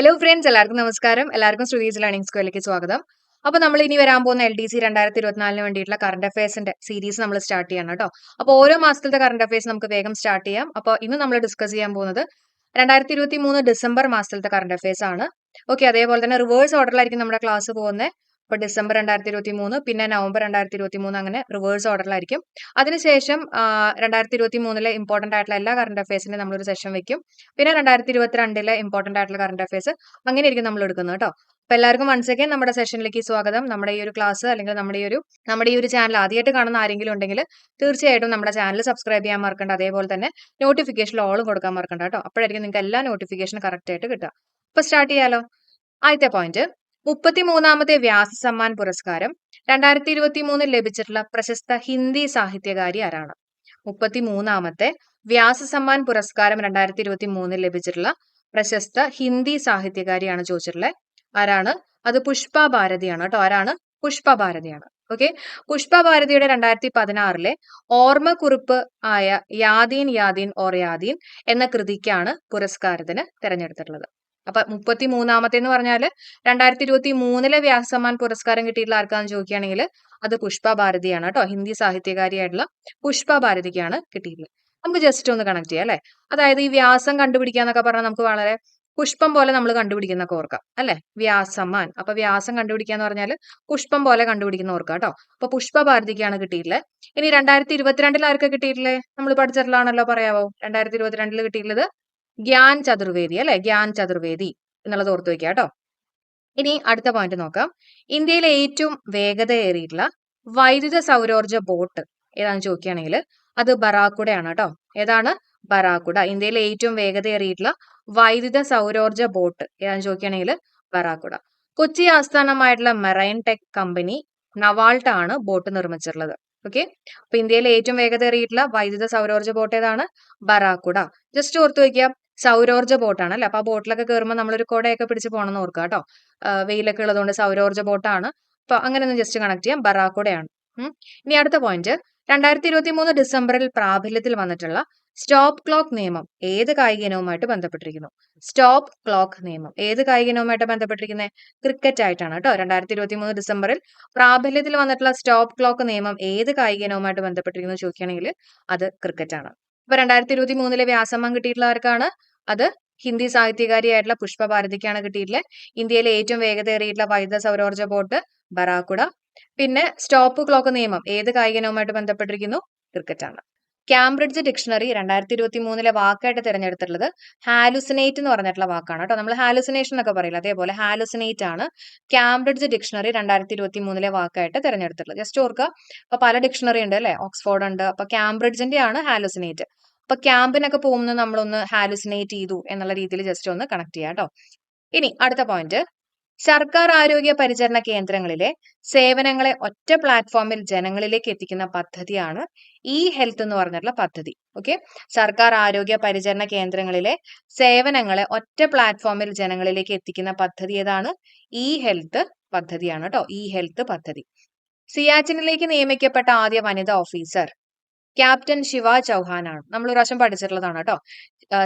Hello friends എല്ലാവർക്കും നമസ്കാരം. എല്ലാവർക്കും ശ്രുതീസ് ലേണിംഗ് സ്കൂളിലേക്ക് സ്വാഗതം. അപ്പൊ നമ്മൾ ഇനി വരാൻ പോകുന്ന എൽ ഡി സി രണ്ടായിരത്തി ഇരുപത്തിനാലിന് വേണ്ടിയിട്ടുള്ള കറണ്ട് അഫയേഴ്സിന്റെ സീരീസ് നമ്മൾ സ്റ്റാർട്ട് ചെയ്യണം കേട്ടോ. അപ്പോൾ ഓരോ മാസത്തിലത്തെ കറണ്ട് അഫയേഴ്സ് നമുക്ക് വേഗം സ്റ്റാർട്ട് ചെയ്യാം. അപ്പോൾ ഇന്ന് നമ്മൾ ഡിസ്കസ് ചെയ്യാൻ പോകുന്നത് രണ്ടായിരത്തി ഇരുപത്തി മൂന്ന് ഡിസംബർ മാസത്തിലത്തെ കറണ്ട് അഫയേഴ്സ് ആണ്. ഓക്കെ അതേപോലെ തന്നെ റിവേഴ്സ് ഓർഡറിലായിരിക്കും നമ്മുടെ ക്ലാസ് പോകുന്നത്. ഇപ്പൊ ഡിസംബർ രണ്ടായിരത്തി ഇരുപത്തി മൂന്ന് പിന്നെ നവംബർ രണ്ടായിരത്തി ഇരുപത്തി മൂന്ന് അങ്ങനെ റിവേഴ്സ് ഓർഡറിലായിരിക്കും അതിനുശേഷം രണ്ടായിരത്തി ഇരുപത്തി മൂന്നിലെ ഇമ്പോർട്ടന്റ് ആയിട്ടുള്ള എല്ലാ കറണ്ട് അഫയേഴ്സിന്റെ നമ്മളൊരു സെഷൻ വെക്കും. പിന്നെ രണ്ടായിരത്തി ഇരുപത്തിരണ്ടിലെ ഇമ്പോർട്ടന്റ് ആയിട്ടുള്ള കറണ്ട് അഫയേഴ്സ് അങ്ങനെ ആയിരിക്കും നമ്മൾ എടുക്കുന്നത് കേട്ടോ. അപ്പൊ എല്ലാവർക്കും വൺസ് അഗൈൻ നമ്മുടെ സെഷനിലേക്ക് സ്വാഗതം. നമ്മുടെ ഈ ഒരു ക്ലാസ് അല്ലെങ്കിൽ നമ്മുടെ ഈ ഒരു നമ്മുടെ ഈ ഒരു ചാനൽ ആദ്യമായിട്ട് കാണുന്ന ആരെങ്കിലും ഉണ്ടെങ്കിൽ തീർച്ചയായിട്ടും നമ്മുടെ ചാനൽ സബ്സ്ക്രൈബ് ചെയ്യാൻ മറക്കണ്ട. അതേപോലെ തന്നെ നോട്ടിഫിക്കേഷൻ ഓളും കൊടുക്കാൻ മറക്കണ്ട കേട്ടോ. അപ്പോഴായിരിക്കും നിങ്ങൾക്ക് എല്ലാ നോട്ടിഫിക്കേഷനും കറക്റ്റ് ആയിട്ട് കിട്ടുക. അപ്പൊ സ്റ്റാർട്ട് ചെയ്യാലോ. ആദ്യത്തെ പോയിന്റ് മുപ്പത്തിമൂന്നാമത്തെ വ്യാസ സമ്മാൻ പുരസ്കാരം രണ്ടായിരത്തി ഇരുപത്തി മൂന്നിൽ ലഭിച്ചിട്ടുള്ള പ്രശസ്ത ഹിന്ദി സാഹിത്യകാരി ആരാണ്? മുപ്പത്തിമൂന്നാമത്തെ വ്യാസ സമ്മാൻ പുരസ്കാരം രണ്ടായിരത്തി ഇരുപത്തി മൂന്നിൽ ലഭിച്ചിട്ടുള്ള പ്രശസ്ത ഹിന്ദി സാഹിത്യകാരിയാണ് ചോദിച്ചിട്ടുള്ളത് ആരാണ്? അത് പുഷ്പ ഭാരതിയാണ് കേട്ടോ. ആരാണ്? പുഷ്പ ഭാരതിയാണ്. ഓക്കെ. പുഷ്പ ഭാരതിയുടെ രണ്ടായിരത്തി പതിനാറിലെ ഓർമ്മക്കുറിപ്പ് ആയ യാദീൻ യാദീൻ ഓർ യാദീൻ എന്ന കൃതിക്കാണ് പുരസ്കാരത്തിന് തെരഞ്ഞെടുത്തിട്ടുള്ളത്. അപ്പൊ മുപ്പത്തി മൂന്നാമത്തെ എന്ന് പറഞ്ഞാൽ രണ്ടായിരത്തി ഇരുപത്തി മൂന്നിലെ വ്യാസമാൻ പുരസ്കാരം കിട്ടിയിട്ടുള്ള ആർക്കാന്ന് ചോദിക്കുകയാണെങ്കിൽ അത് പുഷ്പ ഭാരതിയാണ് കേട്ടോ. ഹിന്ദി സാഹിത്യകാരിയായിട്ടുള്ള പുഷ്പ ഭാരതിക്കാണ് കിട്ടിയിട്ടുള്ളത്. നമുക്ക് ജസ്റ്റ് ഒന്ന് കണക്ട് ചെയ്യാം അല്ലെ? അതായത് ഈ വ്യാസം കണ്ടുപിടിക്കുക എന്നൊക്കെ പറഞ്ഞാൽ നമുക്ക് വളരെ പുഷ്പം പോലെ നമ്മൾ കണ്ടുപിടിക്കുന്നൊക്കെ ഓർക്കാം അല്ലെ? വ്യാസമാൻ അപ്പൊ വ്യാസം കണ്ടുപിടിക്കുക എന്ന് പറഞ്ഞാൽ പുഷ്പം പോലെ കണ്ടുപിടിക്കുന്ന ഓർക്കാം കേട്ടോ. അപ്പൊ പുഷ്പ ഭാരതിക്കാണ് കിട്ടിയിട്ടുള്ളത്. ഇനി രണ്ടായിരത്തി ഇരുപത്തിരണ്ടിൽ ആർക്ക് കിട്ടിയിട്ടില്ലേ നമ്മൾ പഠിച്ചിട്ടുള്ളതാണല്ലോ പറയാവോ? രണ്ടായിരത്തി ഇരുപത്തിരണ്ടിൽ കിട്ടിയിട്ടുള്ളത് ഗ്യാൻ ചതുർവേദി അല്ലെ? ഗ്യാൻ ചതുർവേദി എന്നുള്ളത് ഓർത്തു വെക്കുക കേട്ടോ. ഇനി അടുത്ത പോയിന്റ് നോക്കാം. ഇന്ത്യയിലെ ഏറ്റവും വേഗതയേറിയിട്ടുള്ള വൈദ്യുത സൗരോർജ ബോട്ട് ഏതാണെന്ന് ചോദിക്കുകയാണെങ്കിൽ അത് ബറാക്കുടയാണ് കേട്ടോ. ഏതാണ്? ബറാക്കുട ഇന്ത്യയിലെ ഏറ്റവും വേഗതയേറിയിട്ടുള്ള വൈദ്യുത സൗരോർജ ബോട്ട് ഏതാണെന്ന് ചോദിക്കുകയാണെങ്കിൽ ബറാക്കുട കൊച്ചി ആസ്ഥാനമായിട്ടുള്ള മെറൈൻ ടെക് കമ്പനി നവാൾട്ട ആണ് ബോട്ട് നിർമ്മിച്ചിട്ടുള്ളത്. ഓക്കെ? അപ്പൊ ഇന്ത്യയിലെ ഏറ്റവും വേഗതയേറിയിട്ടുള്ള വൈദ്യുത സൗരോർജ ബോട്ട് ഏതാണ്? ബറാക്കുട ജസ്റ്റ് ഓർത്തു വയ്ക്കുക സൗരോർജ ബോട്ടാണ് അല്ലെ അപ്പൊ ആ ബോട്ടിലൊക്കെ കയറുമ്പോൾ നമ്മളൊരു കുടയൊക്കെ പിടിച്ച് പോകണമെന്ന് ഓർക്കുക കേട്ടോ. വെയിലൊക്കെ ഉള്ളതുകൊണ്ട് സൗരോർജ ബോട്ടാണ്. അപ്പൊ അങ്ങനെ ഒന്ന് ജസ്റ്റ് കണക്ട് ചെയ്യാം. ബറാക്കുടയാണ്. ഇനി അടുത്ത പോയിന്റ് രണ്ടായിരത്തി ഇരുപത്തി മൂന്ന് ഡിസംബറിൽ പ്രാബല്യത്തിൽ വന്നിട്ടുള്ള സ്റ്റോപ്പ് ക്ലോക്ക് നിയമം ഏത് കായിക ഇനവുമായിട്ട് ബന്ധപ്പെട്ടിരിക്കുന്നു? സ്റ്റോപ്പ് ക്ലോക്ക് നിയമം ഏത് കായിക ഇനവുമായിട്ട് ബന്ധപ്പെട്ടിരിക്കുന്നത് ക്രിക്കറ്റ് ആയിട്ടാണ് കേട്ടോ. രണ്ടായിരത്തി ഇരുപത്തി മൂന്ന് ഡിസംബറിൽ പ്രാബല്യത്തിൽ വന്നിട്ടുള്ള സ്റ്റോപ്പ് ക്ലോക്ക് നിയമം ഏത് കായിക ഇനവുമായിട്ട് ബന്ധപ്പെട്ടിരിക്കുന്നു ചോദിക്കുകയാണെങ്കിൽ അത് ക്രിക്കറ്റ് ആണ്. ഇപ്പൊ രണ്ടായിരത്തി ഇരുപത്തി മൂന്നിലെ വ്യാസമ്മം കിട്ടിയിട്ടുള്ളവർക്കാണ് അത് ഹിന്ദി സാഹിത്യകാരിയായിട്ടുള്ള പുഷ്പ ഭാരതിക്കാണ് കിട്ടിയിട്ടുള്ളത്. ഇന്ത്യയിലെ ഏറ്റവും വേഗതയേറിയിട്ടുള്ള വൈദ്യുത സൗരോർജ ബോട്ട് ബറാക്കുട പിന്നെ സ്റ്റോപ്പ് ക്ലോക്ക് നിയമം ഏത് കായികനവുമായിട്ട് ബന്ധപ്പെട്ടിരിക്കുന്നു? ക്രിക്കറ്റാണ് കാംബ്രിഡ്ജ് ഡിക്ഷണറി രണ്ടായിരത്തി ഇരുപത്തി മൂന്നിലെ വാക്കായിട്ട് തിരഞ്ഞെടുത്തിട്ടുള്ളത് ഹാലുസിനേറ്റ് എന്ന് പറഞ്ഞിട്ടുള്ള വാക്കാണ് കേട്ടോ. നമ്മൾ ഹാലുസിനേഷൻ എന്നൊക്കെ പറയില്ല? അതേപോലെ ഹാലുസിനേറ്റ് ആണ് കാംബ്രിഡ്ജ് ഡിക്ഷണറി രണ്ടായിരത്തി ഇരുപത്തി മൂന്നിലെ വാക്കായിട്ട് തിരഞ്ഞെടുത്തിട്ടുള്ളത്. ജസ്റ്റ് ഓർക്കുക അപ്പൊ പല ഡിക്ഷണറി ഉണ്ട് അല്ലെ? ഓക്സ്ഫോർഡ് ഉണ്ട് അപ്പൊ കാംബ്രിഡ്ജിന്റെ ആണ് ഹാലുസിനേറ്റ്. അപ്പൊ ക്യാമ്പിനൊക്കെ പോകുന്നത് നമ്മളൊന്ന് ഹാലുസിനേറ്റ് ചെയ്തു എന്നുള്ള രീതിയിൽ ജസ്റ്റ് ഒന്ന് കണക്ട് ചെയ്യാം കേട്ടോ ഇനി അടുത്ത പോയിന്റ് സർക്കാർ ആരോഗ്യ പരിചരണ കേന്ദ്രങ്ങളിലെ സേവനങ്ങളെ ഒറ്റ പ്ലാറ്റ്ഫോമിൽ ജനങ്ങളിലേക്ക് എത്തിക്കുന്ന പദ്ധതിയാണ് ഇ ഹെൽത്ത് എന്ന് പറഞ്ഞിട്ടുള്ള പദ്ധതി. ഓക്കെ സർക്കാർ ആരോഗ്യ പരിചരണ കേന്ദ്രങ്ങളിലെ സേവനങ്ങളെ ഒറ്റ പ്ലാറ്റ്ഫോമിൽ ജനങ്ങളിലേക്ക് എത്തിക്കുന്ന പദ്ധതി ഏതാണ്? ഇ ഹെൽത്ത് പദ്ധതിയാണ് കേട്ടോ ഇ ഹെൽത്ത് പദ്ധതി. സിയാച്ചിനിലേക്ക് നിയമിക്കപ്പെട്ട ആദ്യ വനിതാ ഓഫീസർ ക്യാപ്റ്റൻ ശിവ ചൗഹാനാണ്. നമ്മൾ ഒരു പ്രാവശ്യം പഠിച്ചിട്ടുള്ളതാണ് കേട്ടോ.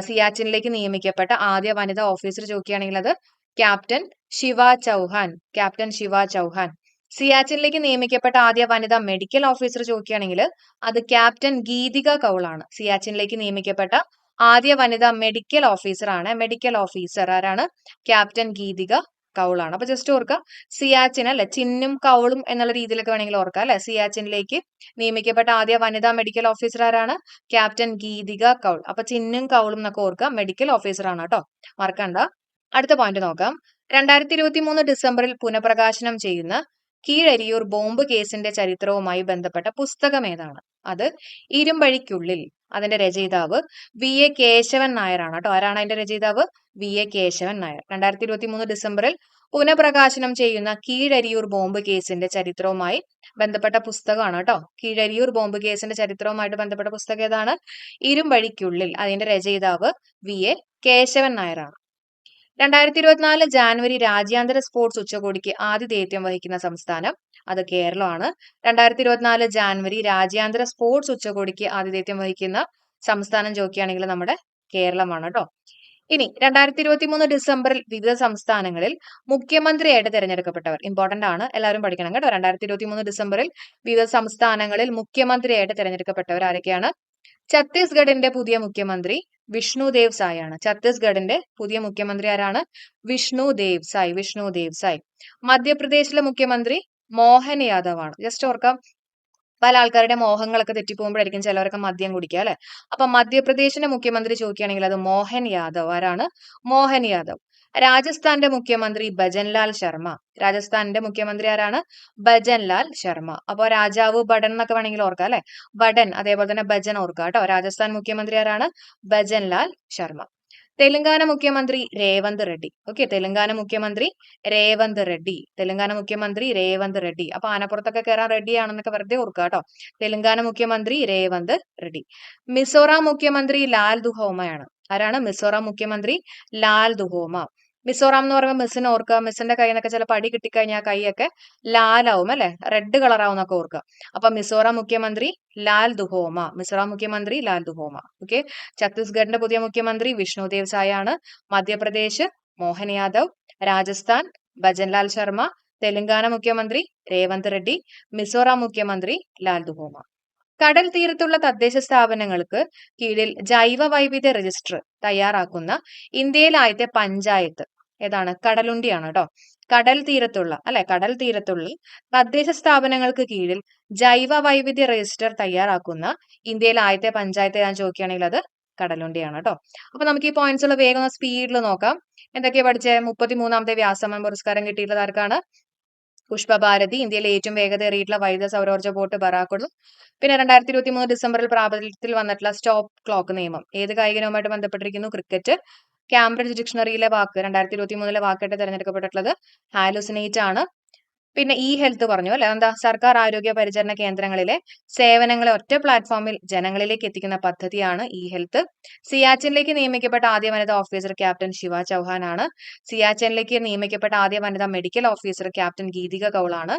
സിയാച്ചിനിലേക്ക് നിയമിക്കപ്പെട്ട ആദ്യ വനിതാ ഓഫീസർ ചോദിക്കുകയാണെങ്കിൽ അത് ക്യാപ്റ്റൻ ശിവ ചൗഹാൻ ക്യാപ്റ്റൻ ശിവ ചൗഹാൻ. സിയാച്ചിനിലേക്ക് നിയമിക്കപ്പെട്ട ആദ്യ വനിതാ മെഡിക്കൽ ഓഫീസർ ചോദിക്കുകയാണെങ്കിൽ അത് ക്യാപ്റ്റൻ ഗീതിക കൗളാണ്. സിയാച്ചിനിലേക്ക് നിയമിക്കപ്പെട്ട ആദ്യ വനിതാ മെഡിക്കൽ ഓഫീസർ ആണ് മെഡിക്കൽ ഓഫീസർ ആരാണ്? ക്യാപ്റ്റൻ ഗീതിക കൗളാണ്. അപ്പൊ ജസ്റ്റ് ഓർക്കുക സിയാച്ചിൻ അല്ലെ? ചിന്നും കൗളും എന്നുള്ള രീതിയിലൊക്കെ വേണമെങ്കിൽ ഓർക്കുക അല്ലെ? സിയാച്ചിനിലേക്ക് നിയമിക്കപ്പെട്ട ആദ്യ വനിതാ മെഡിക്കൽ ഓഫീസർ ആരാണ്? ക്യാപ്റ്റൻ ഗീതിക കൗൾ. അപ്പൊ ചിന്നും കൗളും എന്നൊക്കെ ഓർക്കുക മെഡിക്കൽ ഓഫീസർ ആണ് കേട്ടോ. മറക്കണ്ട. അടുത്ത പോയിന്റ് നോക്കാം. രണ്ടായിരത്തി ഇരുപത്തി മൂന്ന് ഡിസംബറിൽ പുനഃപ്രകാശനം ചെയ്യുന്ന കീഴരിയൂർ ബോംബ് കേസിന്റെ ചരിത്രവുമായി ബന്ധപ്പെട്ട പുസ്തകം ഏതാണ്? അത് ഇരുമ്പഴിക്കുള്ളിൽ. അതിന്റെ രചയിതാവ് വി. എ. കേശവൻ നായരാണ് കേട്ടോ. ആരാണ് അതിന്റെ രചയിതാവ്? വി. എ. കേശവൻ നായർ. രണ്ടായിരത്തി ഇരുപത്തി മൂന്ന് ഡിസംബറിൽ പുനഃപ്രകാശനം ചെയ്യുന്ന കീഴരിയൂർ ബോംബ് കേസിന്റെ ചരിത്രവുമായി ബന്ധപ്പെട്ട പുസ്തകമാണ് കേട്ടോ. കീഴരിയൂർ ബോംബ് കേസിന്റെ ചരിത്രവുമായിട്ട് ബന്ധപ്പെട്ട പുസ്തകം ഏതാണ്? ഇരുമ്പഴിക്കുള്ളിൽ. അതിന്റെ രചയിതാവ് വി. എ. കേശവൻ നായരാണ്. രണ്ടായിരത്തി ഇരുപത്തിനാല് ജാനുവരി രാജ്യാന്തര സ്പോർട്സ് ഉച്ചകോടിക്ക് ആതിഥേയത്വം വഹിക്കുന്ന സംസ്ഥാനം അത് കേരളമാണ്. രണ്ടായിരത്തി ഇരുപത്തിനാല് ജാനുവരി രാജ്യാന്തര സ്പോർട്സ് ഉച്ചകോടിക്ക് ആതിഥേയത്വം വഹിക്കുന്ന സംസ്ഥാനം ചോദിക്കുകയാണെങ്കിൽ നമ്മുടെ കേരളമാണ് കേട്ടോ ഇനി രണ്ടായിരത്തി ഇരുപത്തി മൂന്ന് ഡിസംബറിൽ വിവിധ സംസ്ഥാനങ്ങളിൽ മുഖ്യമന്ത്രിയായിട്ട് തെരഞ്ഞെടുക്കപ്പെട്ടവർ ഇമ്പോർട്ടന്റ് ആണ്. എല്ലാവരും പഠിക്കണം കേട്ടോ. രണ്ടായിരത്തി ഇരുപത്തി മൂന്ന് ഡിസംബറിൽ വിവിധ സംസ്ഥാനങ്ങളിൽ മുഖ്യമന്ത്രിയായിട്ട് തെരഞ്ഞെടുക്കപ്പെട്ടവർ ആരൊക്കെയാണ്? ഛത്തീസ്ഗഡിന്റെ പുതിയ മുഖ്യമന്ത്രി വിഷ്ണു ദേവ് സായ് ആണ്. ഛത്തീസ്ഗഡിന്റെ പുതിയ മുഖ്യമന്ത്രി ആരാണ്? വിഷ്ണു ദേവ് സായ് വിഷ്ണു ദേവ് സായ്. മധ്യപ്രദേശിലെ മുഖ്യമന്ത്രി മോഹൻ യാദവ് ആണ്. ജസ്റ്റ് ഓർക്കാം. പല ആൾക്കാരുടെ മോഹങ്ങളൊക്കെ തെറ്റിപ്പോകുമ്പോഴായിരിക്കും ചിലവരൊക്കെ മദ്യം കുടിക്കുക അല്ലെ? അപ്പൊ മധ്യപ്രദേശിന്റെ മുഖ്യമന്ത്രി ചോദിക്കുകയാണെങ്കിൽ അത് മോഹൻ യാദവ് ആരാണ്? മോഹൻ യാദവ്. രാജസ്ഥാന്റെ മുഖ്യമന്ത്രി ഭജൻലാൽ ശർമ്മ. രാജസ്ഥാനിന്റെ മുഖ്യമന്ത്രി ആരാണ്? ഭജൻലാൽ ശർമ്മ. അപ്പോൾ രാജാവ് ബഡൻ എന്നൊക്കെ വേണമെങ്കിൽ ഓർക്കാം അല്ലെ? ബഡൻ അതേപോലെ തന്നെ ഭജൻ ഓർക്കുക കേട്ടോ. രാജസ്ഥാൻ മുഖ്യമന്ത്രി ആരാണ്? ഭജൻലാൽ ശർമ്മ. തെലങ്കാന മുഖ്യമന്ത്രി രേവന്ത് റെഡ്ഡി. ഓക്കെ തെലങ്കാന മുഖ്യമന്ത്രി രേവന്ത് റെഡ്ഡി. തെലങ്കാന മുഖ്യമന്ത്രി രേവന്ത് റെഡ്ഡി. അപ്പൊ ആനപ്പുറത്തൊക്കെ കയറാൻ റെഡ്ഡി ആണെന്നൊക്കെ വെറുതെ ഓർക്കുക കേട്ടോ. തെലങ്കാന മുഖ്യമന്ത്രി രേവന്ത് റെഡ്ഡി. മിസോറാം മുഖ്യമന്ത്രി ലാൽ ദുഹോമയാണ്. ആരാണ്? മിസോറാം മുഖ്യമന്ത്രി ലാൽ ദുഹോമ. മിസോറാം എന്ന് പറയുമ്പോൾ മിസ്സിനെ ഓർക്കുക മിസ്സിന്റെ കയ്യിൽ നിന്നൊക്കെ ചില പടി കിട്ടിക്കഴിഞ്ഞാൽ കൈയൊക്കെ ലാലാവും അല്ലെ? റെഡ് കളറാവും എന്നൊക്കെ ഓർക്കുക. അപ്പൊ മിസോറാം മുഖ്യമന്ത്രി ലാൽ ദുഹോമ. മിസോറാം മുഖ്യമന്ത്രി ലാൽ ദുഹോമ. ഓക്കെ ഛത്തീസ്ഗഡിന്റെ പുതിയ മുഖ്യമന്ത്രി വിഷ്ണുദേവ് സായ ആണ് മധ്യപ്രദേശ് മോഹൻ യാദവ് രാജസ്ഥാൻ ഭജൻലാൽ ശർമ്മ തെലങ്കാന മുഖ്യമന്ത്രി രേവന്ത് റെഡ്ഡി മിസോറാം മുഖ്യമന്ത്രി ലാൽ ദുഹോമ. കടൽ തീരത്തുള്ള തദ്ദേശ സ്ഥാപനങ്ങൾക്ക് കീഴിൽ ജൈവ വൈവിധ്യ രജിസ്റ്റർ തയ്യാറാക്കുന്ന ഇന്ത്യയിലെ ആദ്യത്തെ പഞ്ചായത്ത് ഏതാണ്? കടലുണ്ടിയാണ് കേട്ടോ കടൽ തീരത്തുള്ള അല്ലെ? കടൽ തീരത്തുള്ള തദ്ദേശ സ്ഥാപനങ്ങൾക്ക് കീഴിൽ ജൈവ വൈവിധ്യ രജിസ്റ്റർ തയ്യാറാക്കുന്ന ഇന്ത്യയിലെ ആദ്യത്തെ പഞ്ചായത്ത് ഞാൻ ചോദിക്കുകയാണെങ്കിൽ അത് കടലുണ്ടിയാണ് കേട്ടോ അപ്പൊ നമുക്ക് ഈ പോയിന്റ്സ് ഉള്ള വേഗം സ്പീഡിൽ നോക്കാം. എന്തൊക്കെയാ പഠിച്ചേ? മുപ്പത്തി മൂന്നാമത്തെ വ്യാസമൻ പുരസ്കാരം കിട്ടിയിട്ടുള്ളത് ആർക്കാണ്? പുഷ്പഭാരതി ഇന്ത്യയിലെ ഏറ്റവും വേഗതയേറിയിട്ടുള്ള വൈദ്യുത സൗരോർജ ബോട്ട് ബറാക്കുളു പിന്നെ രണ്ടായിരത്തി ഇരുപത്തി മൂന്ന് ഡിസംബറിൽ പ്രാബല്യത്തിൽ വന്നിട്ടുള്ള സ്റ്റോപ്പ് ക്ലോക്ക് നിയമം. ഏത് കായികനവുമായിട്ട് ബന്ധപ്പെട്ടിരിക്കുന്നു? ക്രിക്കറ്റ്. കാംബ്രിഡ്ജ് ഡിക്ഷണറിയിലെ വാക്ക് രണ്ടായിരത്തി ഇരുപത്തി മൂന്നിലെ വാക്കായിട്ട് തിരഞ്ഞെടുക്കപ്പെട്ടിട്ടുള്ളത് ഹാലുസിനേറ്റ് ആണ് പിന്നെ ഇ ഹെൽത്ത് പറഞ്ഞു? അല്ലെ എന്താ സർക്കാർ ആരോഗ്യ പരിചരണ കേന്ദ്രങ്ങളിലെ സേവനങ്ങളെ ഒറ്റ പ്ലാറ്റ്ഫോമിൽ ജനങ്ങളിലേക്ക് എത്തിക്കുന്ന പദ്ധതിയാണ് ഇ ഹെൽത്ത് സിയാച്ചിനിലേക്ക് നിയമിക്കപ്പെട്ട ആദ്യ വനിതാ ഓഫീസർ ക്യാപ്റ്റൻ ശിവ ചൗഹാൻ ആണ് സിയാച്ചിനിലേക്ക് നിയമിക്കപ്പെട്ട ആദ്യ വനിതാ മെഡിക്കൽ ഓഫീസർ ക്യാപ്റ്റൻ ഗീതിക കൗളാണ്.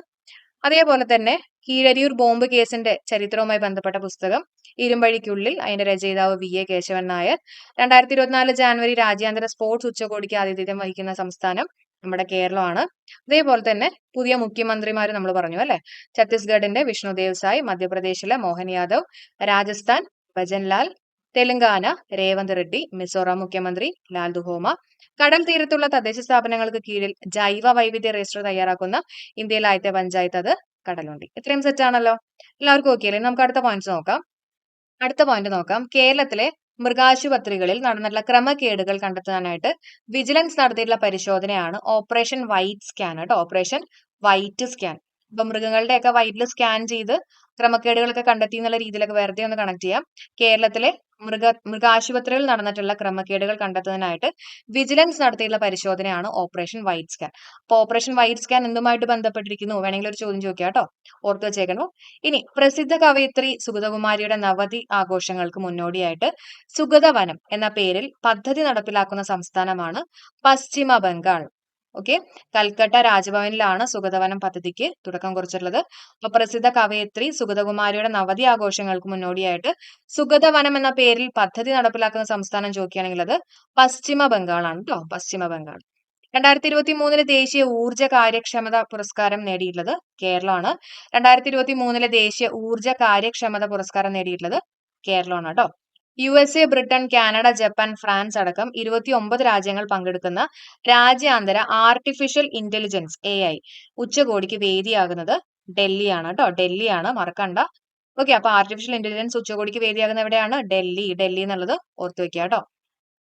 അതേപോലെ തന്നെ കീഴരിയൂർ ബോംബ് കേസിന്റെ ചരിത്രവുമായി ബന്ധപ്പെട്ട പുസ്തകം ഇരുമ്പഴിക്കുള്ളിൽ അതിന്റെ രചയിതാവ് വി. എ. കേശവൻ നായർ. രണ്ടായിരത്തി ഇരുപത്തിനാല് ജാനുവരി രാജ്യാന്തര സ്പോർട്സ് ഉച്ചകോടിക്ക് ആതിഥ്യം വഹിക്കുന്ന സംസ്ഥാനം നമ്മുടെ കേരളമാണ്. അതേപോലെ തന്നെ പുതിയ മുഖ്യമന്ത്രിമാർ നമ്മൾ പറഞ്ഞു അല്ലെ? ഛത്തീസ്ഗഡിന്റെ വിഷ്ണുദേവ് സായ് മധ്യപ്രദേശിലെ മോഹൻ യാദവ് രാജസ്ഥാൻ ഭജൻലാൽ തെലങ്കാന രേവന്ത് റെഡ്ഡി മിസോറാം മുഖ്യമന്ത്രി ലാൽ ദുഹോമ കടൽ തീരത്തുള്ള തദ്ദേശ സ്ഥാപനങ്ങൾക്ക് കീഴിൽ ജൈവ വൈവിധ്യ രജിസ്റ്റർ തയ്യാറാക്കുന്ന ഇന്ത്യയിലെ ആദ്യത്തെ പഞ്ചായത്ത് അത് കടലുണ്ടി. ഇത്രയും സെറ്റ് ആണല്ലോ. എല്ലാവർക്കും ഓക്കെ അല്ലേ? നമുക്ക് അടുത്ത പോയിന്റ് നോക്കാം. അടുത്ത പോയിന്റ് നോക്കാം. കേരളത്തിലെ മൃഗാശുപത്രികളിൽ നടന്നിട്ടുള്ള ക്രമക്കേടുകൾ കണ്ടെത്താനായിട്ട് വിജിലൻസ് നടത്തിയിട്ടുള്ള പരിശോധനയാണ് ഓപ്പറേഷൻ വൈറ്റ് സ്കാൻ കേട്ടോ. Operation white scan. ഇപ്പൊ മൃഗങ്ങളുടെയൊക്കെ വൈറ്റിൽ സ്കാൻ ചെയ്ത് ക്രമക്കേടുകളൊക്കെ കണ്ടെത്തി എന്നുള്ള രീതിയിലൊക്കെ വെറുതെ ഒന്ന് കണക്ട് ചെയ്യാം. കേരളത്തിലെ മൃഗ മൃഗാശുപത്രിയിൽ നടന്നിട്ടുള്ള ക്രമക്കേടുകൾ കണ്ടെത്തുന്നതിനായിട്ട് വിജിലൻസ് നടത്തിയിട്ടുള്ള പരിശോധനയാണ് ഓപ്പറേഷൻ വൈറ്റ് സ്കാൻ അപ്പൊ ഓപ്പറേഷൻ വൈറ്റ് സ്കാൻ എന്തുമായിട്ട് ബന്ധപ്പെട്ടിരിക്കുന്നു? വേണമെങ്കിൽ ഒരു ചോദ്യം ചോദിക്കാം കേട്ടോ. ഓർത്തു വെച്ചേക്കണം? ഇനി പ്രസിദ്ധ കവയിത്രി സുഗതകുമാരിയുടെ നവതി ആഘോഷങ്ങൾക്ക് മുന്നോടിയായിട്ട് സുഗതവനം എന്ന പേരിൽ പദ്ധതി നടപ്പിലാക്കുന്ന സംസ്ഥാനമാണ് പശ്ചിമ ബംഗാൾ ഓക്കെ കൽക്കട്ട രാജഭവനിലാണ് സുഗതവനം പദ്ധതിക്ക് തുടക്കം കുറിച്ചിട്ടുള്ളത്. അപ്പൊ പ്രസിദ്ധ കവയത്രി സുഗതകുമാരിയുടെ നവതി ആഘോഷങ്ങൾക്ക് മുന്നോടിയായിട്ട് സുഗതവനം എന്ന പേരിൽ പദ്ധതി നടപ്പിലാക്കുന്ന സംസ്ഥാനം ചോദിക്കുകയാണെങ്കിൽ അത് പശ്ചിമ ബംഗാളാണ് കേട്ടോ പശ്ചിമ ബംഗാൾ. രണ്ടായിരത്തി ഇരുപത്തി മൂന്നിലെ ദേശീയ ഊർജ കാര്യക്ഷമത പുരസ്കാരം നേടിയിട്ടുള്ളത് കേരളമാണ്. രണ്ടായിരത്തി ഇരുപത്തി മൂന്നിലെ ദേശീയ ഊർജ കാര്യക്ഷമത പുരസ്കാരം നേടിയിട്ടുള്ളത് കേരളമാണ് കേട്ടോ U S A Britain Canada Japan France അടക്കം ഇരുപത്തി ഒമ്പത് രാജ്യങ്ങൾ പങ്കെടുക്കുന്ന രാജ്യാന്തര ആർട്ടിഫിഷ്യൽ ഇന്റലിജൻസ് എ ഐ ഉച്ചകോടിക്ക് വേദിയാകുന്നത് ഡൽഹിയാണ് കേട്ടോ ഡൽഹിയാണ് മറക്കണ്ട. ഓക്കെ അപ്പൊ ആർട്ടിഫിഷ്യൽ ഇന്റലിജൻസ് ഉച്ചകോടിക്ക് വേദിയാകുന്ന എവിടെയാണ്? ഡൽഹി. ഡൽഹി എന്നുള്ളത് ഓർത്തു വെക്കുക കേട്ടോ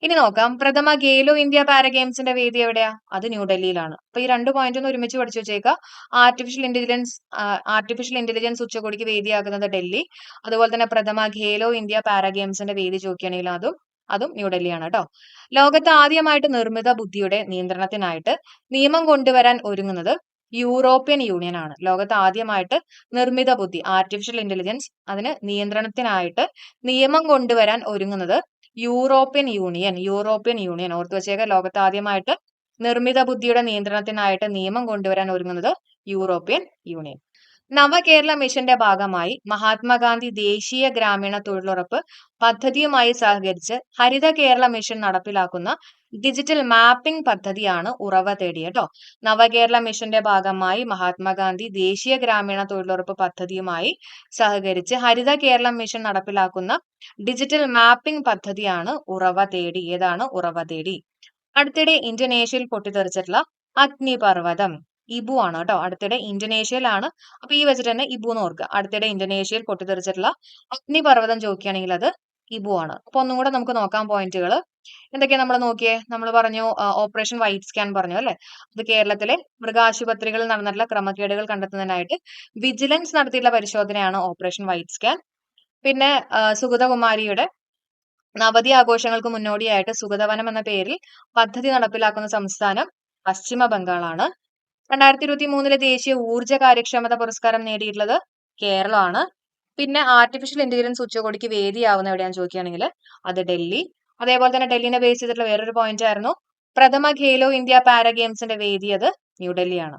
ഇനി നോക്കാം. പ്രഥമ ഗേലോ ഇന്ത്യ പാര ഗെയിംസിന്റെ വേദി എവിടെയാ? അത് ന്യൂഡൽഹിയിലാണ് അപ്പൊ ഈ രണ്ട് പോയിന്റ് ഒന്ന് ഒരുമിച്ച് പഠിച്ചു വെച്ചേക്കുക ആർട്ടിഫിഷ്യൽ ഇന്റലിജൻസ് ആർട്ടിഫിഷ്യൽ ഇന്റലിജൻസ് ഉച്ചകോടിക്ക് വേദിയാകുന്നത് ഡൽഹി. അതുപോലെ തന്നെ പ്രഥമ ഖേലോ ഇന്ത്യ പാര ഗെയിംസിന്റെ വേദി ചോദിക്കുകയാണെങ്കിൽ അതും അതും ന്യൂഡൽഹിയാണ് കേട്ടോ ലോകത്ത് ആദ്യമായിട്ട് നിർമ്മിത ബുദ്ധിയുടെ നിയന്ത്രണത്തിനായിട്ട് നിയമം കൊണ്ടുവരാൻ ഒരുങ്ങുന്നത് യൂറോപ്യൻ യൂണിയൻ ആണ്. ലോകത്ത് ആദ്യമായിട്ട് നിർമ്മിത ബുദ്ധി ആർട്ടിഫിഷ്യൽ ഇന്റലിജൻസ് അതിന് നിയന്ത്രണത്തിനായിട്ട് നിയമം കൊണ്ടുവരാൻ ഒരുങ്ങുന്നത് യൂറോപ്യൻ യൂണിയൻ യൂറോപ്യൻ യൂണിയൻ ഓർത്തു വെച്ചേക്ക ലോകത്ത് ആദ്യമായിട്ട് നിർമ്മിത ബുദ്ധിയുടെ നിയന്ത്രണത്തിനായിട്ട് നിയമം കൊണ്ടുവരാൻ ഒരുങ്ങുന്നത് യൂറോപ്യൻ യൂണിയൻ. നവകേരള മിഷന്റെ ഭാഗമായി മഹാത്മാഗാന്ധി ദേശീയ ഗ്രാമീണ തൊഴിലുറപ്പ് പദ്ധതിയുമായി സഹകരിച്ച് ഹരിത കേരള മിഷൻ നടപ്പിലാക്കുന്ന ഡിജിറ്റൽ മാപ്പിംഗ് പദ്ധതിയാണ് ഉറവ തേടി കേട്ടോ നവകേരള മിഷന്റെ ഭാഗമായി മഹാത്മാഗാന്ധി ദേശീയ ഗ്രാമീണ തൊഴിലുറപ്പ് പദ്ധതിയുമായി സഹകരിച്ച് ഹരിത കേരളം മിഷൻ നടപ്പിലാക്കുന്ന ഡിജിറ്റൽ മാപ്പിംഗ് പദ്ധതിയാണ് ഉറവ തേടി. ഏതാണ് ഉറവ തേടി? അടുത്തിടെ ഇന്തോനേഷ്യയിൽ പൊട്ടിത്തെറിച്ചിട്ടുള്ള അഗ്നിപർവതം. ഇബു ആണ് കേട്ടോ. അടുത്തിടെ ഇന്തോനേഷ്യയിലാണ് അപ്പൊ ഈ വെച്ചിട്ട് തന്നെ ഇബു എന്ന് ഓർക്കുക. അടുത്തിടെ ഇന്തോനേഷ്യയിൽ പൊട്ടിത്തെറിച്ചിട്ടുള്ള അഗ്നിപർവതം ചോദിക്കുകയാണെങ്കിൽ അത് ഇബു ആണ്. അപ്പൊ ഒന്നും കൂടെ നമുക്ക് നോക്കാം പോയിന്റുകൾ എന്തൊക്കെയാ നമ്മൾ നോക്കിയേ? നമ്മൾ പറഞ്ഞു ഓപ്പറേഷൻ വൈറ്റ് സ്കാൻ പറഞ്ഞു അല്ലെ? അത് കേരളത്തിലെ മൃഗാശുപത്രികളിൽ നടന്നിട്ടുള്ള ക്രമക്കേടുകൾ കണ്ടെത്തുന്നതിനായിട്ട് വിജിലൻസ് നടത്തിയിട്ടുള്ള പരിശോധനയാണ് ഓപ്പറേഷൻ വൈറ്റ് സ്കാൻ പിന്നെ സുഗതകുമാരിയുടെ നവതി ആഘോഷങ്ങൾക്ക് മുന്നോടിയായിട്ട് സുഗതവനം എന്ന പേരിൽ പദ്ധതി നടപ്പിലാക്കുന്ന സംസ്ഥാനം പശ്ചിമ ബംഗാളാണ് രണ്ടായിരത്തി ഇരുപത്തി മൂന്നിലെ ദേശീയ ഊർജ കാര്യക്ഷമത പുരസ്കാരം നേടിയിട്ടുള്ളത് കേരളമാണ്. പിന്നെ ആർട്ടിഫിഷ്യൽ ഇന്റലിജൻസ് ഉച്ചകോടിക്ക് വേദിയാവുന്ന എവിടെയാണെന്ന് ചോദിക്കുകയാണെങ്കിൽ അത് ഡൽഹി. അതേപോലെ തന്നെ ഡൽഹിനെ ബേസ് ചെയ്തിട്ടുള്ള വേറൊരു പോയിന്റ് ആയിരുന്നു. പ്രഥമ ഖേലോ ഇന്ത്യ പാര ഗെയിംസിന്റെ വേദി അത് ന്യൂഡൽഹിയാണ്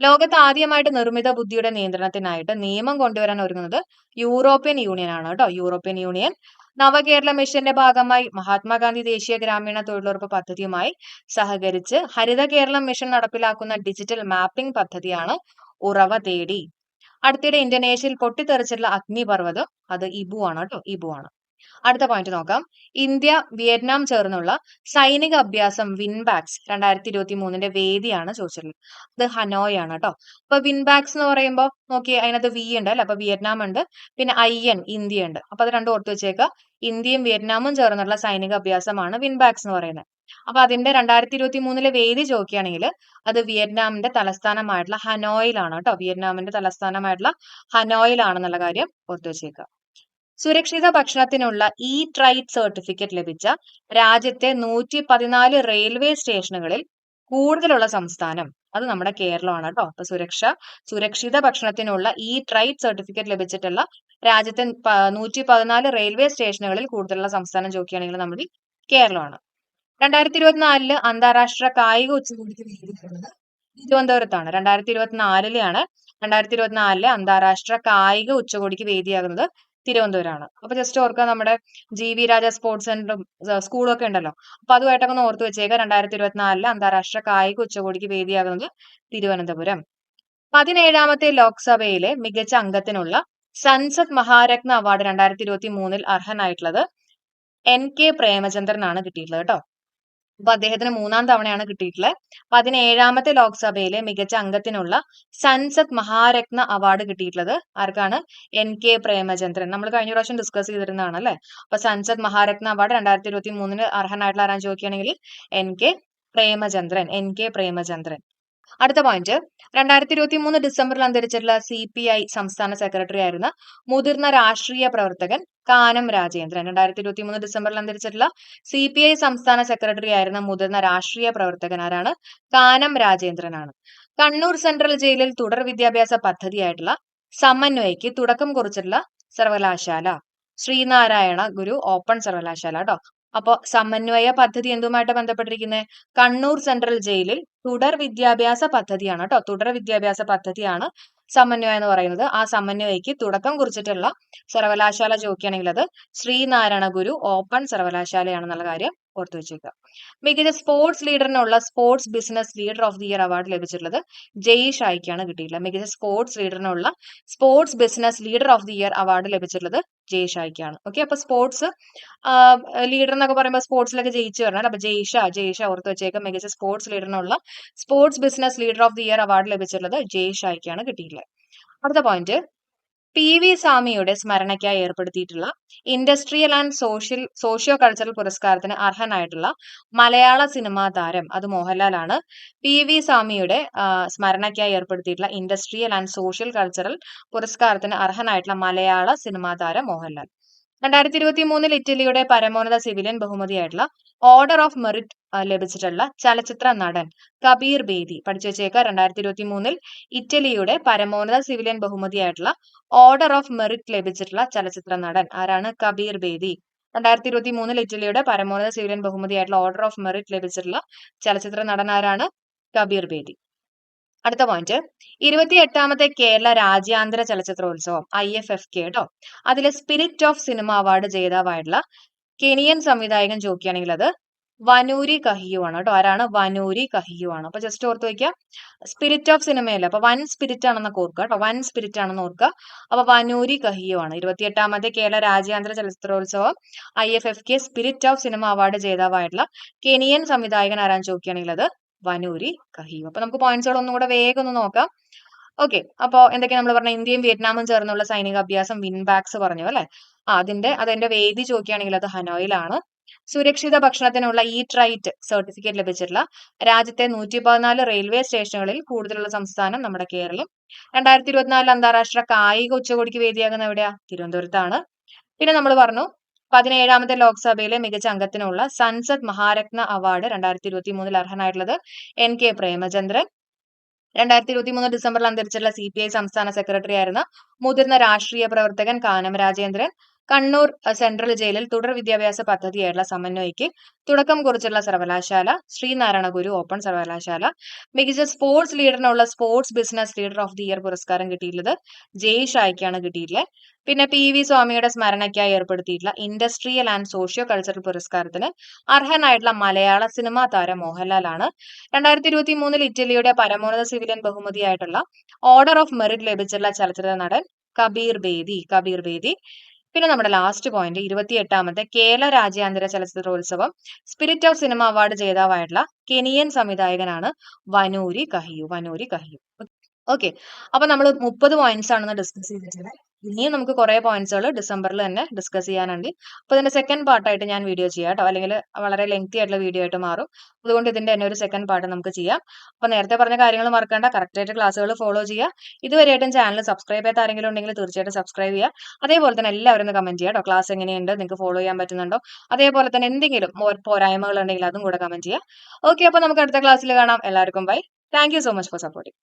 ലോകത്ത് ആദ്യമായിട്ട് നിർമ്മിത ബുദ്ധിയുടെ നിയന്ത്രണത്തിനായിട്ട് നിയമം കൊണ്ടുവരാൻ ഒരുങ്ങുന്നത് യൂറോപ്യൻ യൂണിയൻ ആണ് കേട്ടോ. യൂറോപ്യൻ യൂണിയൻ നവകേരള മിഷന്റെ ഭാഗമായി മഹാത്മാഗാന്ധി ദേശീയ ഗ്രാമീണ തൊഴിലുറപ്പ് പദ്ധതിയുമായി സഹകരിച്ച് ഹരിത കേരളം മിഷൻ നടപ്പിലാക്കുന്ന ഡിജിറ്റൽ മാപ്പിംഗ് പദ്ധതിയാണ് ഉറവ തേടി. അടുത്തിടെ ഇന്തോനേഷ്യയിൽ പൊട്ടിത്തെറിച്ചിട്ടുള്ള അഗ്നിപർവതം അത് ഇബു ആണ് കേട്ടോ. ഇബു ആണ്. അടുത്ത പോയിന്റ് നോക്കാം. ഇന്ത്യ വിയറ്റ്നാം ചേർന്നുള്ള സൈനിക അഭ്യാസം വിൻബാക്സ് രണ്ടായിരത്തി ഇരുപത്തി മൂന്നിന്റെ വേദിയാണ് ചോദിച്ചിട്ടുള്ളത് അത് ഹനോയ് ആണ് കേട്ടോ അപ്പൊ വിൻബാക്സ് എന്ന് പറയുമ്പോൾ നോക്കി അതിനകത്ത് വി ഉണ്ട് അല്ലെ അപ്പൊ വിയറ്റ്നാം ഉണ്ട്. പിന്നെ ഐ എൻ ഇന്ത്യ ഉണ്ട്. അപ്പൊ അത് രണ്ടും ഓർത്ത് വെച്ചേക്കുക ഇന്ത്യയും വിയറ്റ്നാമും ചേർന്നുള്ള സൈനിക അഭ്യാസമാണ് വിൻബാക്സ് എന്ന് പറയുന്നത്. അപ്പൊ അതിന്റെ രണ്ടായിരത്തി ഇരുപത്തി മൂന്നിലെ വേദി ചോദിക്കുകയാണെങ്കിൽ അത് വിയറ്റ്നാമിന്റെ തലസ്ഥാനമായിട്ടുള്ള ഹനോയിലാണ് കേട്ടോ വിയറ്റ്നാമിന്റെ തലസ്ഥാനമായിട്ടുള്ള ഹനോയിലാണെന്നുള്ള കാര്യം ഓർത്ത് വെച്ചേക്കുക സുരക്ഷിത ഭക്ഷണത്തിനുള്ള ഇ ട്രൈറ്റ് സർട്ടിഫിക്കറ്റ് ലഭിച്ച രാജ്യത്തെ നൂറ്റി പതിനാല് റെയിൽവേ സ്റ്റേഷനുകളിൽ കൂടുതലുള്ള സംസ്ഥാനം. അത് നമ്മുടെ കേരളമാണ് കേട്ടോ അപ്പൊ സുരക്ഷ സുരക്ഷിത ഭക്ഷണത്തിനുള്ള ഇ ട്രൈറ്റ് സർട്ടിഫിക്കറ്റ് ലഭിച്ചിട്ടുള്ള രാജ്യത്തെ നൂറ്റി പതിനാല് റെയിൽവേ സ്റ്റേഷനുകളിൽ കൂടുതലുള്ള സംസ്ഥാനം ചോദിക്കുകയാണെങ്കിൽ നമ്മുടെ കേരളമാണ്. രണ്ടായിരത്തി ഇരുപത്തിനാലിൽ അന്താരാഷ്ട്ര കായിക ഉച്ചകോടിക്ക് വേണ്ടിയിട്ടുള്ളത് തിരുവനന്തപുരത്താണ്. രണ്ടായിരത്തി ഇരുപത്തിനാലിലെയാണ് രണ്ടായിരത്തി ഇരുപത്തിനാലിലെ അന്താരാഷ്ട്ര കായിക ഉച്ചകോടിക്ക് വേദിയാകുന്നത് തിരുവനന്തപുരമാണ്. അപ്പൊ ജസ്റ്റ് ഓർക്കുക നമ്മുടെ ജി വി രാജ സ്പോർട്സ് സെന്ററും സ്കൂളും ഒക്കെ ഉണ്ടല്ലോ. അപ്പൊ അതുമായിട്ടൊക്കെ ഒന്ന് ഓർത്ത് വെച്ചേക്കുക. രണ്ടായിരത്തി ഇരുപത്തിനാലിലെ അന്താരാഷ്ട്ര കായിക ഉച്ചകോടിക്ക് വേദിയാകുന്നത് തിരുവനന്തപുരം. പതിനേഴാമത്തെ ലോക്സഭയിലെ മികച്ച അംഗത്തിനുള്ള സൻസദ് മഹാരത്ന അവാർഡ് രണ്ടായിരത്തി ഇരുപത്തി മൂന്നിൽ അർഹനായിട്ടുള്ളത് എൻ കെ പ്രേമചന്ദ്രനാണ് കിട്ടിയിട്ടുള്ളത് കേട്ടോ. അപ്പൊ അദ്ദേഹത്തിന് മൂന്നാം തവണയാണ് കിട്ടിയിട്ടുള്ളത്. അപ്പൊ പതിനേഴാമത്തെ ലോക്സഭയിലെ മികച്ച അംഗത്തിനുള്ള സൻസദ് മഹാരത്ന അവാർഡ് കിട്ടിയിട്ടുള്ളത് ആർക്കാണ്? N K Premachandran. നമ്മൾ കഴിഞ്ഞ പ്രാവശ്യം ഡിസ്കസ് ചെയ്തിരുന്നതാണ് അല്ലെ അപ്പൊ സൻസദ് മഹാരത്ന അവാർഡ് രണ്ടായിരത്തി ഇരുപത്തി മൂന്നിന് അർഹനായിട്ടുള്ള ആരാൻ ചോദിക്കുകയാണെങ്കിൽ N K Premachandran. N K Premachandran. അടുത്ത പോയിന്റ് രണ്ടായിരത്തി ഇരുപത്തി മൂന്ന് ഡിസംബറിൽ അന്തരിച്ചിട്ടുള്ള സി പി ഐ സംസ്ഥാന സെക്രട്ടറി ആയിരുന്ന മുതിർന്ന രാഷ്ട്രീയ പ്രവർത്തകൻ കാനം രാജേന്ദ്രൻ. രണ്ടായിരത്തി ഇരുപത്തി മൂന്ന് ഡിസംബറിൽ അന്തരിച്ചിട്ടുള്ള സി പി ഐ സംസ്ഥാന സെക്രട്ടറി ആയിരുന്ന മുതിർന്ന രാഷ്ട്രീയ പ്രവർത്തകൻ ആരാണ്? കാനം രാജേന്ദ്രനാണ് കണ്ണൂർ സെൻട്രൽ ജയിലിൽ തുടർ വിദ്യാഭ്യാസ പദ്ധതിയായിട്ടുള്ള സമന്വയക്ക് തുടക്കം കുറിച്ചിട്ടുള്ള സർവകലാശാല ശ്രീനാരായണ ഗുരു ഓപ്പൺ സർവകലാശാല കേട്ടോ അപ്പോ സമന്വയ പദ്ധതി എന്തുമായിട്ട് ബന്ധപ്പെട്ടിരിക്കുന്നത് കണ്ണൂർ സെൻട്രൽ ജയിലിൽ തുടർ വിദ്യാഭ്യാസ പദ്ധതിയാണ് കേട്ടോ തുടർ വിദ്യാഭ്യാസ പദ്ധതിയാണ് സമന്വയ എന്ന് പറയുന്നത്. ആ സമന്വയക്ക് തുടക്കം കുറിച്ചിട്ടുള്ള സർവകലാശാല ചോദിക്കുകയാണെങ്കിൽ അത് ശ്രീനാരായണ ഗുരു ഓപ്പൺ സർവകലാശാലയാണെന്നുള്ള കാര്യം ഓർത്തു വെച്ചേക്കുക മികച്ച sports ലീഡറിനുള്ള sports business leader of the year award ലഭിച്ചിട്ടുള്ളത് ജയ് ഷായ്ക്കാണ് കിട്ടിയിട്ടുള്ളത്. മികച്ച sports ലീഡറിനുള്ള sports business leader of the year award ലഭിച്ചിട്ടുള്ളത് ജയ് ഷായ്ക്കാണ് ഓക്കെ അപ്പൊ സ്പോർട്സ് ലീഡർ എന്നൊക്കെ പറയുമ്പോൾ സ്പോർട്സിലൊക്കെ ജയിച്ചു വരണം അപ്പൊ ജയ്ഷ ജയ്ഷ ഓർത്ത് വെച്ചേക്കാം മികച്ച sports ലീഡറിനുള്ള sports business leader of the year award ലഭിച്ചിട്ടുള്ളത് ജയ് ഷായ്ക്കാണ് കിട്ടിയിട്ടുള്ളത്. അടുത്ത പോയിന്റ് പി വി സ്വാമിയുടെ സ്മരണയ്ക്കായി ഏർപ്പെടുത്തിയിട്ടുള്ള industrial and social socio cultural പുരസ്കാരത്തിന് അർഹനായിട്ടുള്ള മലയാള സിനിമാ താരം അത് മോഹൻലാലാണ് പി വി സ്വാമിയുടെ സ്മരണയ്ക്കായി ഏർപ്പെടുത്തിയിട്ടുള്ള ഇൻഡസ്ട്രിയൽ ആൻഡ് സോഷ്യൽ കൾച്ചറൽ പുരസ്കാരത്തിന് അർഹനായിട്ടുള്ള മലയാള സിനിമാ താരം മോഹൻലാൽ. രണ്ടായിരത്തി ഇരുപത്തി മൂന്നിൽ ഇറ്റലിയുടെ പരമോന്നത സിവിലിയൻ ബഹുമതിയായിട്ടുള്ള ഓർഡർ ഓഫ് മെറിറ്റ് ലഭിച്ചിട്ടുള്ള ചലച്ചിത്ര നടൻ കബീർ ബേദി പഠിച്ചു വെച്ചേക്ക രണ്ടായിരത്തി ഇരുപത്തി മൂന്നിൽ ഇറ്റലിയുടെ പരമോന്നത സിവിലിയൻ ബഹുമതിയായിട്ടുള്ള ഓർഡർ ഓഫ് മെറിറ്റ് ലഭിച്ചിട്ടുള്ള ചലച്ചിത്ര നടൻ ആരാണ്? കബീർ ബേദി. രണ്ടായിരത്തി ഇരുപത്തി മൂന്നിൽ ഇറ്റലിയുടെ പരമോന്നത സിവിലിയൻ ബഹുമതിയായിട്ടുള്ള ഓർഡർ ഓഫ് മെറിറ്റ് ലഭിച്ചിട്ടുള്ള ചലച്ചിത്ര നടൻ ആരാണ്? കബീർ ബേദി. അടുത്ത പോയിന്റ് ഇരുപത്തി എട്ടാമത്തെ കേരള രാജ്യാന്തര ചലച്ചിത്രോത്സവം ഐ എഫ് എഫ് കെ കേട്ടോ അതിലെ സ്പിരിറ്റ് ഓഫ് സിനിമ അവാർഡ് ജേതാവായിട്ടുള്ള കെനിയൻ സംവിധായകൻ ചോദിക്കുകയാണെങ്കിൽ അത് വനൂരി കഹിയു ആണ് കേട്ടോ ആരാണ്? വനൂരി കഹിയു ആണ്. അപ്പൊ ജസ്റ്റ് ഓർത്ത് വയ്ക്കുക സ്പിരിറ്റ് ഓഫ് സിനിമയല്ല അപ്പൊ വൻ സ്പിരിറ്റ് ആണെന്നൊക്കെ ഓർക്കുക കേട്ടോ വൻ സ്പിരിറ്റ് ആണെന്ന് ഓർക്കുക അപ്പൊ വനൂരി കഹിയു ആണ്. ഇരുപത്തിയെട്ടാമത്തെ കേരള രാജ്യാന്തര ചലച്ചിത്രോത്സവം I F F K spirit of cinema award ജേതാവായിട്ടുള്ള Kenyan സംവിധായകൻ ആരാൻ ചോദിക്കുകയാണെങ്കിൽ അത് വനൂരി കഹിയു അപ്പൊ നമുക്ക് പോയിന്റ്സുകൾ ഒന്നും കൂടെ വേഗം ഒന്ന് നോക്കാം. ഓക്കെ അപ്പോ എന്തൊക്കെയാ നമ്മൾ പറഞ്ഞ? ഇന്ത്യയും വിയറ്റ്നാമും ചേർന്നുള്ള സൈനിക അഭ്യാസം വിൻബാക്സ് പറഞ്ഞു അല്ലെ? അതിന്റെ അതിന്റെ വേദി ചോദിക്കുകയാണെങ്കിൽ അത് ഹനോയിലാണ്. സുരക്ഷിത ഭക്ഷണത്തിനുള്ള ഈ ട്രൈറ്റ് സർട്ടിഫിക്കറ്റ് ലഭിച്ചിട്ടുള്ള രാജ്യത്തെ നൂറ്റി പതിനാല് റെയിൽവേ സ്റ്റേഷനുകളിൽ കൂടുതലുള്ള സംസ്ഥാനം നമ്മുടെ കേരളം. രണ്ടായിരത്തി ഇരുപത്തിനാലിൽ അന്താരാഷ്ട്ര കായിക ഉച്ചകോടിക്ക് വേദിയാകുന്ന എവിടെയാ? തിരുവനന്തപുരത്താണ്. പിന്നെ നമ്മൾ പറഞ്ഞു പതിനേഴാമത്തെ ലോക്സഭയിലെ മികച്ച അംഗത്തിനുള്ള സൻസദ് മഹാരത്ന അവാർഡ് രണ്ടായിരത്തി ഇരുപത്തി മൂന്നിൽ അർഹനായിട്ടുള്ളത് എൻ കെ പ്രേമചന്ദ്രൻ. രണ്ടായിരത്തി ഇരുപത്തി മൂന്ന് ഡിസംബറിൽ അന്തരിച്ചിട്ടുള്ള സി പി ഐ സംസ്ഥാന സെക്രട്ടറി ആയിരുന്ന മുതിർന്ന രാഷ്ട്രീയ പ്രവർത്തകൻ കാനം രാജേന്ദ്രൻ. കണ്ണൂർ സെൻട്രൽ ജയിലിൽ തുടർ വിദ്യാഭ്യാസ പദ്ധതിയായിട്ടുള്ള സമന്വയയ്ക്ക് തുടക്കം കുറിച്ചുള്ള സർവകലാശാല ശ്രീനാരായണ ഗുരു ഓപ്പൺ സർവകലാശാല. മികച്ച sports ലീഡറിനുള്ള sports business leader of the year പുരസ്കാരം കിട്ടിയിട്ടുള്ളത് ജയ് ഷായ്ക്കാണ് കിട്ടിയിട്ടുള്ളത്. പിന്നെ പി വി സ്വാമിയുടെ സ്മരണയ്ക്കായി ഏർപ്പെടുത്തിയിട്ടുള്ള ഇൻഡസ്ട്രിയൽ ആൻഡ് സോഷ്യോ കൾച്ചറൽ പുരസ്കാരത്തിന് അർഹനായിട്ടുള്ള മലയാള സിനിമാ താരം മോഹൻലാലാണ്. രണ്ടായിരത്തി ഇരുപത്തി മൂന്നിൽ ഇറ്റലിയുടെ പരമോന്നത സിവിലിയൻ ബഹുമതിയായിട്ടുള്ള ഓർഡർ ഓഫ് മെറിറ്റ് ലഭിച്ചിട്ടുള്ള ചലച്ചിത്ര നടൻ കബീർ ബേദി കബീർ ബേദി. പിന്നെ നമ്മുടെ ലാസ്റ്റ് പോയിന്റ് ഇരുപത്തി എട്ടാമത്തെ കേരള രാജ്യാന്തര ചലച്ചിത്രോത്സവം സ്പിരിറ്റ് ഓഫ് സിനിമ അവാർഡ് ജേതാവായിട്ടുള്ള കെനിയൻ സംവിധായകനാണ് വനൂരി കഹിയു വനൂരി കഹിയു. ഓക്കെ അപ്പൊ നമ്മൾ മുപ്പത് പോയിന്റ്സ് ആണ് ഡിസ്കസ് ചെയ്തിട്ടുള്ളത് ഇനിയും നമുക്ക് കുറെ പോയിന്റ്സുകൾ ഡിസംബറിൽ തന്നെ ഡിസ്കസ് ചെയ്യാനുണ്ട്. അപ്പൊ ഇതിന്റെ സെക്കൻഡ് പാർട്ടായിട്ട് ഞാൻ വീഡിയോ ചെയ്യാം കേട്ടോ അല്ലെങ്കിൽ വളരെ ലെങ്തി ആയിട്ടുള്ള വീഡിയോ ആയിട്ട് മാറും. അതുകൊണ്ട് ഇതിന്റെ തന്നെ ഒരു സെക്കൻഡ് പാർട്ട് നമുക്ക് ചെയ്യാം. അപ്പൊ നേരത്തെ പറഞ്ഞ കാര്യങ്ങൾ മറക്കേണ്ട. കറക്റ്റ് ആയിട്ട് ക്ലാസ്സുകൾ ഫോളോ ചെയ്യുക. ഇതുവരെയായിട്ടും ചാനൽ സബ്സ്ക്രൈബ് ചെയ്യാത്ത ആരെങ്കിലും ഉണ്ടെങ്കിൽ തീർച്ചയായിട്ടും സബ്സ്ക്രൈബ് ചെയ്യുക. അതേപോലെ തന്നെ എല്ലാവരും ഒന്ന് കമന്റ് കേട്ടോ ക്ലാസ് എങ്ങനെയുണ്ട്? നിങ്ങൾക്ക് ഫോളോ ചെയ്യാൻ പറ്റുന്നുണ്ടോ? അതേപോലെ തന്നെ എന്തെങ്കിലും പോരായ്മകൾ ഉണ്ടെങ്കിൽ അതും കൂടെ കമന്റ് ചെയ്യുക. ഓക്കെ അപ്പൊ നമുക്ക് അടുത്ത ക്ലാസ്സിൽ കാണാം. എല്ലാവർക്കും bye thank so much for supporting